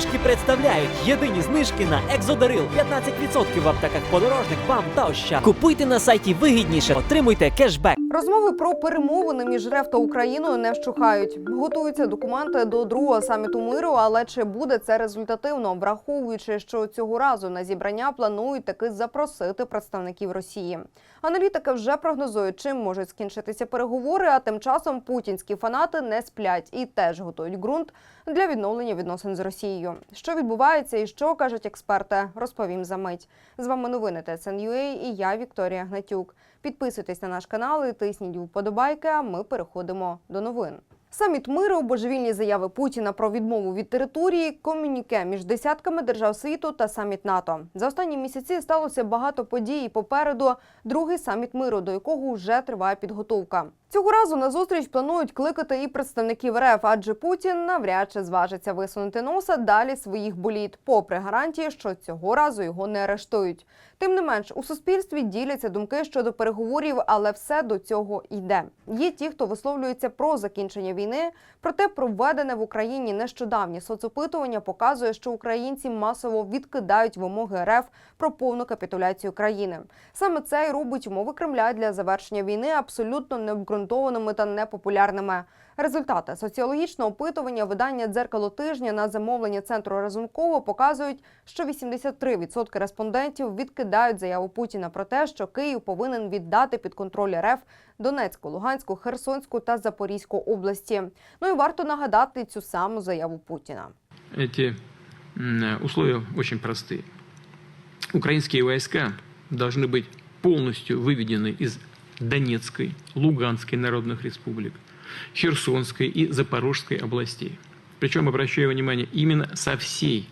знижки представляють єдині знижки на Екзодарил. 15% в аптеках подорожник, бам та ощад. Купуйте на сайті вигідніше, отримуйте кешбек. Розмови про перемовини між РФ та Україною не вщухають. Готуються документи до другого саміту миру, але чи буде це результативно, враховуючи, що цього разу на зібрання планують таки запросити представників Росії. Аналітики вже прогнозують, чим можуть скінчитися переговори. А тим часом путінські фанати не сплять і теж готують ґрунт для відновлення відносин з Росією. Що відбувається і що кажуть експерти, розповім за мить. З вами новини ТСНЮА і я Вікторія Гнатюк. Підписуйтесь на наш канал і тисніть вподобайки. А ми переходимо до новин. Саміт миру, божевільні заяви Путіна про відмову від території, комюніке між десятками держав світу та саміт НАТО. За останні місяці сталося багато подій. Попереду другий саміт миру, до якого вже триває підготовка. Цього разу на зустріч планують кликати і представників РФ, адже Путін навряд чи зважиться висунути носа далі своїх боліт, попри гарантії, що цього разу його не арештують. Тим не менш, у суспільстві діляться думки щодо переговорів, але все до цього йде. Є ті, хто висловлюється про закінчення війни, проте проведене в Україні нещодавнє соцопитування показує, що українці масово відкидають вимоги РФ про повну капітуляцію країни. Саме це й робить умови Кремля для завершення війни абсолютно необґрунтованими та непопулярними. Результати соціологічного опитування видання дзеркало тижня на замовлення центру Разумкова показують, що 83% респондентів відкидають заяву Путіна про те, що Київ повинен віддати під контроль РФ Донецьку, Луганську, Херсонську та Запорізьку області. Ну і варто нагадати цю саму заяву Путіна. Эти м, условия очень простые. Украинские войска должны быть полностью выведены из Донецкой, Луганской народных республик, Херсонской и Запорожской областей. Причем, обращаю внимание, именно со всей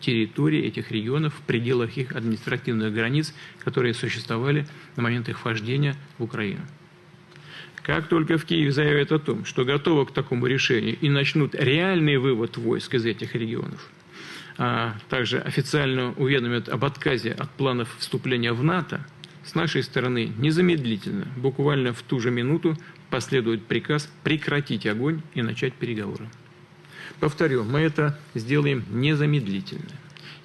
территории этих регионов в пределах их административных границ, которые существовали на момент их вхождения в Украину. Как только в Киеве заявят о том, что готовы к такому решению и начнут реальный вывод войск из этих регионов, а также официально уведомят об отказе от планов вступления в НАТО, с нашей стороны незамедлительно, буквально в ту же минуту, последует приказ прекратить огонь и начать переговоры. Повторю, мы это сделаем незамедлительно.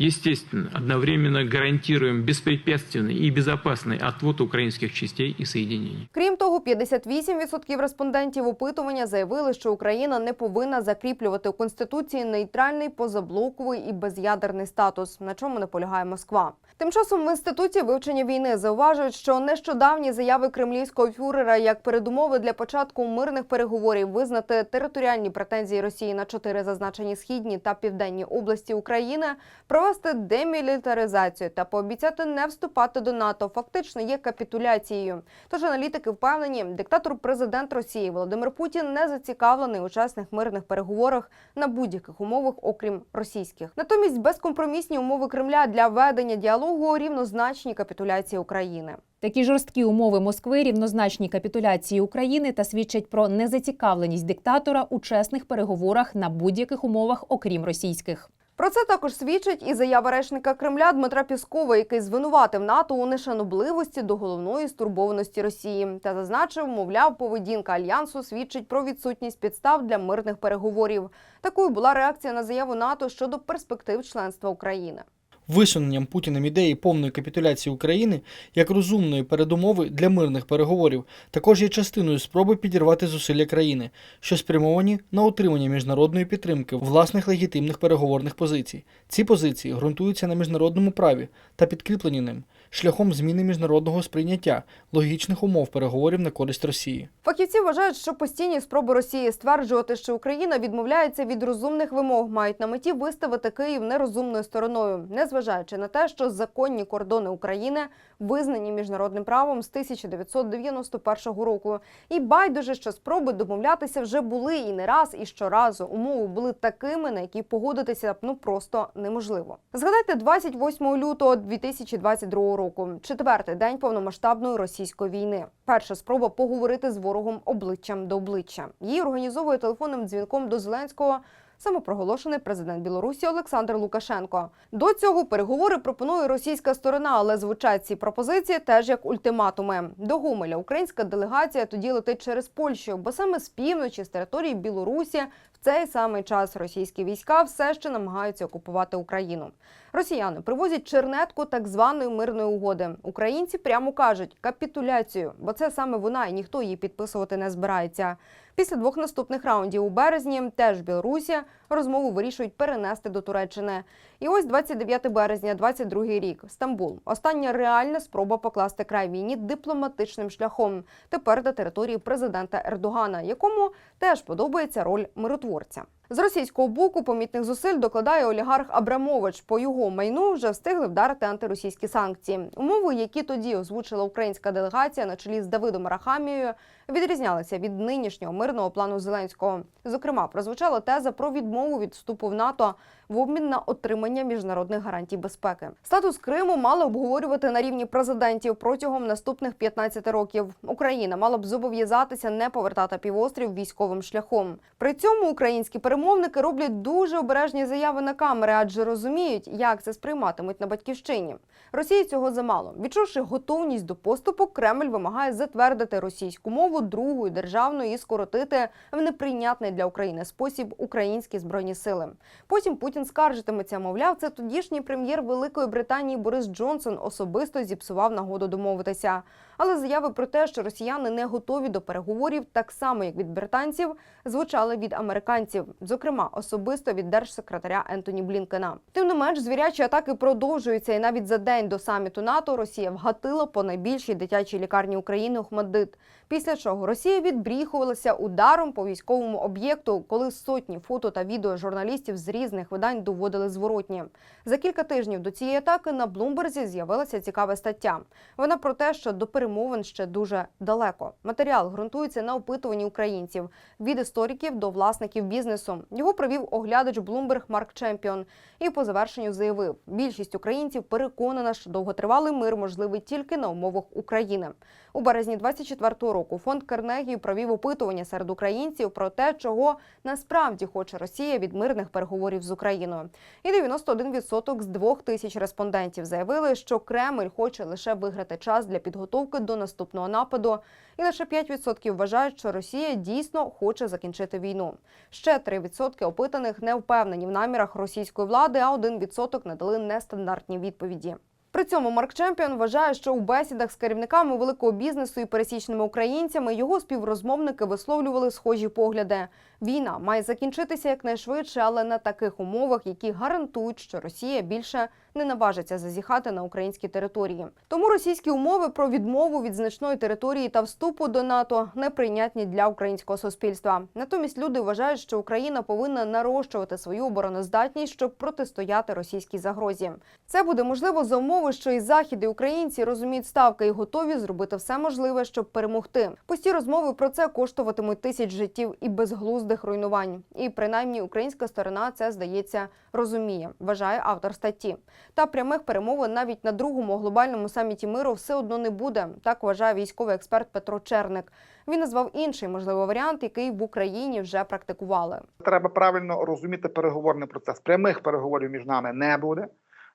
Естественно, одновременно гарантируем беспрепятственный и безопасный отвод украинских частей и соединений. Крім того, 58% респондентів опитування заявили, що Україна не повинна закріплювати у конституції нейтральний, позаблоковий і без'ядерний статус, на чому наполягає Москва. Тим часом в інституті вивчення війни зауважують, що нещодавні заяви кремлівського фюрера як передумови для початку мирних переговорів визнати територіальні претензії Росії на чотири зазначені східні та південні області України, провести демілітаризацію та пообіцяти не вступати до НАТО, фактично є капітуляцією. Тож аналітики впевнені, диктатор президент Росії Володимир Путін не зацікавлений у чесних мирних переговорах на будь-яких умовах, окрім російських. Натомість безкомпромісні умови Кремля для ведення діалогу рівнозначні капітуляції України. Такі жорсткі умови Москви рівнозначні капітуляції України та свідчать про незацікавленість диктатора у чесних переговорах на будь-яких умовах, окрім російських. Про це також свідчить і заява речника Кремля Дмитра Піскова, який звинуватив НАТО у нешанобливості до головної стурбованості Росії та зазначив, мовляв, поведінка альянсу свідчить про відсутність підстав для мирних переговорів. Такою була реакція на заяву НАТО щодо перспектив членства України. Висуненням Путіним ідеї повної капітуляції України як розумної передумови для мирних переговорів також є частиною спроби підірвати зусилля країни, що спрямовані на отримання міжнародної підтримки власних легітимних переговорних позицій. Ці позиції ґрунтуються на міжнародному праві та підкріплені ним шляхом зміни міжнародного сприйняття логічних умов переговорів на користь Росії. Фахівці вважають, що постійні спроби Росії стверджувати, що Україна відмовляється від розумних вимог, мають на меті виставити Київ нерозумною стороною, незважаючи на те, що законні кордони України визнані міжнародним правом з 1991 року. І байдуже, що спроби домовлятися вже були і не раз, і щоразу умови були такими, на які погодитися ну просто неможливо. Згадайте 28 лютого 2022 року, четвертий день повномасштабної російської війни. Перша спроба поговорити з ворогом обличчям до обличчя. Її організовує телефонним дзвінком до Зеленського. Самопроголошений президент Білорусі Олександр Лукашенко. До цього переговори пропонує російська сторона, але звучать ці пропозиції теж як ультиматуми. До Гомеля українська делегація тоді летить через Польщу, бо саме з півночі, з території Білорусі, цей самий час російські війська все ще намагаються окупувати Україну. Росіяни привозять чернетку так званої мирної угоди. Українці прямо кажуть капітуляцію, бо це саме вона, і ніхто її підписувати не збирається. Після двох наступних раундів у березні теж Білорусі розмову вирішують перенести до Туреччини. І ось 29 березня, 22 рік, Стамбул. Остання реальна спроба покласти край війні дипломатичним шляхом. Тепер до території президента Ердогана, якому теж подобається роль миротворця. З російського боку помітних зусиль докладає олігарх Абрамович. По його майну вже встигли вдарити антиросійські санкції. Умови, які тоді озвучила українська делегація на чолі з Давидом Арахамією, відрізнялися від нинішнього мирного плану Зеленського. Зокрема, прозвучала теза про відмову від вступу в НАТО в обмін на отримання міжнародних гарантій безпеки. Статус Криму мали обговорювати на рівні президентів протягом наступних 15 років. Україна мала б зобов'язатися не повертати півострів військовим шляхом. При цьому українські перемовники роблять дуже обережні заяви на камери, адже розуміють, як це сприйматимуть на батьківщині. Росії цього замало. Відчувши готовність до поступок, Кремль вимагає затвердити російську мову другою державною і скоротити в неприйнятний для України спосіб українські збройні сили. Потім Путін скаржитиметься, мовляв, це тодішній прем'єр Великої Британії Борис Джонсон особисто зіпсував нагоду домовитися. Але заяви про те, що росіяни не готові до переговорів, так само як від британців, звучали від американців, зокрема особисто від держсекретаря Ентоні Блінкена. Тим не менш, звірячі атаки продовжуються, і навіть за день до саміту НАТО Росія вгатила по найбільшій дитячій лікарні України Охмаддит. Після чого Росія відбріхувалася ударом по військовому об'єкту, коли сотні фото та відео журналістів з різних видань доводили зворотні. За кілька тижнів до цієї атаки на Блумберзі з'явилася цікава стаття. Вона про те, що до перемовин ще дуже далеко. Матеріал ґрунтується на опитуванні українців від істориків до власників бізнесу. Його провів оглядач Bloomberg Марк Чемпіон і по завершенню заявив: більшість українців переконана, що довготривалий мир можливий тільки на умовах України. У березні 24-го року фонд Карнегі провів опитування серед українців про те, чого насправді хоче Росія від мирних переговорів з Україною. І 91% з двох тисяч респондентів заявили, що Кремль хоче лише виграти час для підготовки до наступного нападу, і лише 5% вважають, що Росія дійсно хоче закінчити війну. Ще 3% опитаних не впевнені в намірах російської влади, а 1% надали нестандартні відповіді. При цьому Марк Чемпіон вважає, що у бесідах з керівниками великого бізнесу і пересічними українцями його співрозмовники висловлювали схожі погляди. Війна має закінчитися якнайшвидше, але на таких умовах, які гарантують, що Росія більше не наважиться зазіхати на українські території. Тому російські умови про відмову від значної території та вступу до НАТО неприйнятні для українського суспільства. Натомість люди вважають, що Україна повинна нарощувати свою обороноздатність, щоб протистояти російській загрозі. Це буде можливо за умови, що і захід, і українці розуміють ставки і готові зробити все можливе, щоб перемогти. Пусті розмови про це коштуватимуть тисяч життів і безглуздих руйнувань. І принаймні українська сторона це здається розуміє, вважає автор статті. Та прямих перемовин навіть на другому глобальному саміті миру все одно не буде. Так вважає військовий експерт Петро Черник. Він назвав інший можливий варіант, який в Україні вже практикували. Треба правильно розуміти переговорний процес. Прямих переговорів між нами не буде.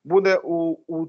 Буде у, у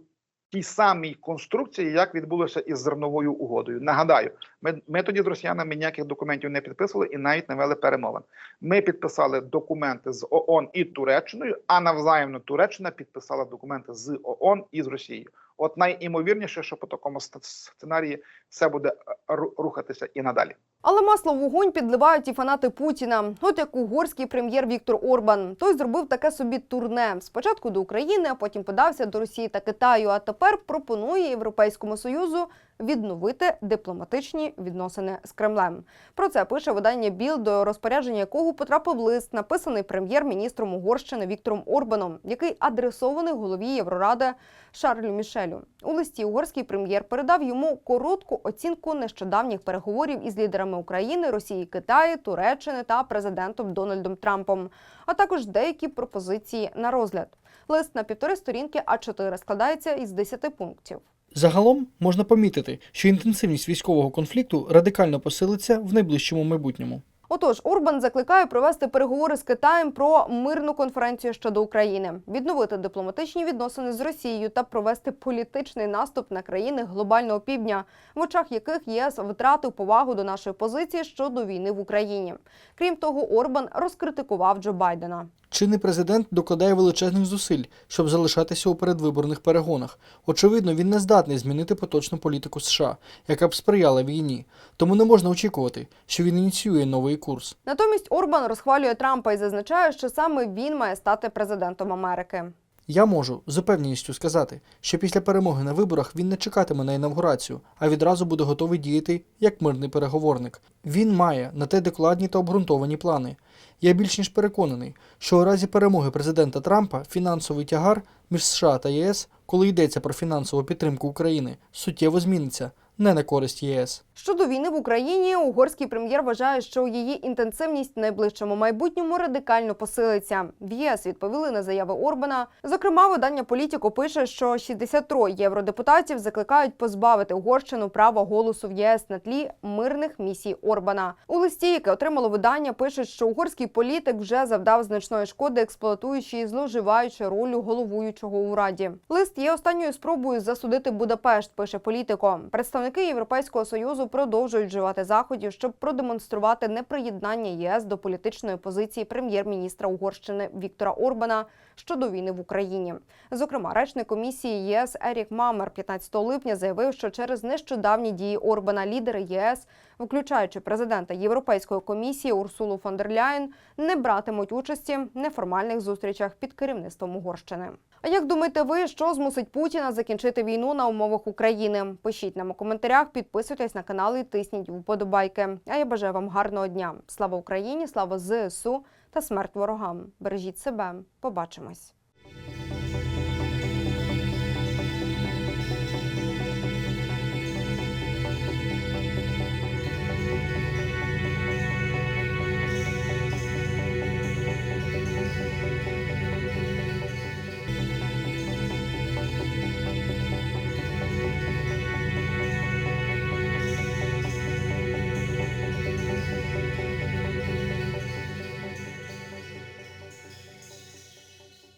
тій самій конструкції, як відбулося із зерновою угодою. Нагадаю, ми, ми тоді з росіянами ніяких документів не підписували і навіть не вели перемовин. Ми підписали документи з ООН і Туреччиною, а навзаємно Туреччина підписала документи з ООН і з Росією. От найімовірніше, що по такому сценарії все буде е, рухатися і надалі. Але масло вогонь підливають і фанати Путіна. От як угорський прем'єр Віктор Орбан. Той зробив таке собі турне. Спочатку до України, а потім подався до Росії та Китаю. А тепер пропонує Європейському Союзу відновити дипломатичні відносини з Кремлем. Про це пише видання Біл, до розпорядження якого потрапив лист, написаний прем'єр-міністром Угорщини Віктором Орбаном, який адресований голові Євроради Шарлю Мішелю. У листі угорський прем'єр передав йому коротку оцінку нещодавніх переговорів із лідерами України, Росії, Китаю, Туреччини та президентом Дональдом Трампом, а також деякі пропозиції на розгляд. Лист на півтори сторінки А4 складається із 10 пунктів. Загалом можна помітити, що інтенсивність військового конфлікту радикально посилиться в найближчому майбутньому. Отож, Орбан закликає провести переговори з Китаєм про мирну конференцію щодо України, відновити дипломатичні відносини з Росією та провести політичний наступ на країни глобального півдня, в очах яких ЄС втратив повагу до нашої позиції щодо війни в Україні. Крім того, Орбан розкритикував Джо Байдена. Чинний президент докладає величезних зусиль, щоб залишатися у передвиборних перегонах. Очевидно, він не здатний змінити поточну політику США, яка б сприяла війні. Тому не можна очікувати, що він ініціює новий курс. Натомість Орбан розхвалює Трампа і зазначає, що саме він має стати президентом Америки. Я можу з упевненістю сказати, що після перемоги на виборах він не чекатиме на інавгурацію, а відразу буде готовий діяти як мирний переговорник. Він має на те докладні та обґрунтовані плани. Я більш ніж переконаний, що у разі перемоги президента Трампа фінансовий тягар між США та ЄС, коли йдеться про фінансову підтримку України, суттєво зміниться не на користь ЄС. Щодо війни в Україні, угорський прем'єр вважає, що її інтенсивність в найближчому майбутньому радикально посилиться. В ЄС відповіли на заяви Орбана. Зокрема, видання Політіко пише, що 63 євродепутатів закликають позбавити Угорщину права голосу в ЄС на тлі мирних місій Орбана. У листі, яке отримало видання, пишуть, що угорський політик вже завдав значної шкоди, експлуатуючи і зловживаючи роль головуючого у раді. Лист є останньою спробою засудити Будапешт. Пише політико. Представники Європейського союзу продовжують вживати заходів, щоб продемонструвати неприєднання ЄС до політичної позиції прем'єр-міністра Угорщини Віктора Орбана щодо війни в Україні. Зокрема, речник комісії ЄС Ерік Мамер 15 липня заявив, що через нещодавні дії Орбана лідери ЄС, включаючи президента Європейської комісії Урсулу фон дер Ляєн, не братимуть участі в неформальних зустрічах під керівництвом Угорщини. А як думаєте ви, що змусить Путіна закінчити війну на умовах України? Пишіть нам у коментарях, підписуйтесь на канал і тисніть вподобайки. А я бажаю вам гарного дня. Слава Україні, слава ЗСУ та смерть ворогам. Бережіть себе. Побачимось.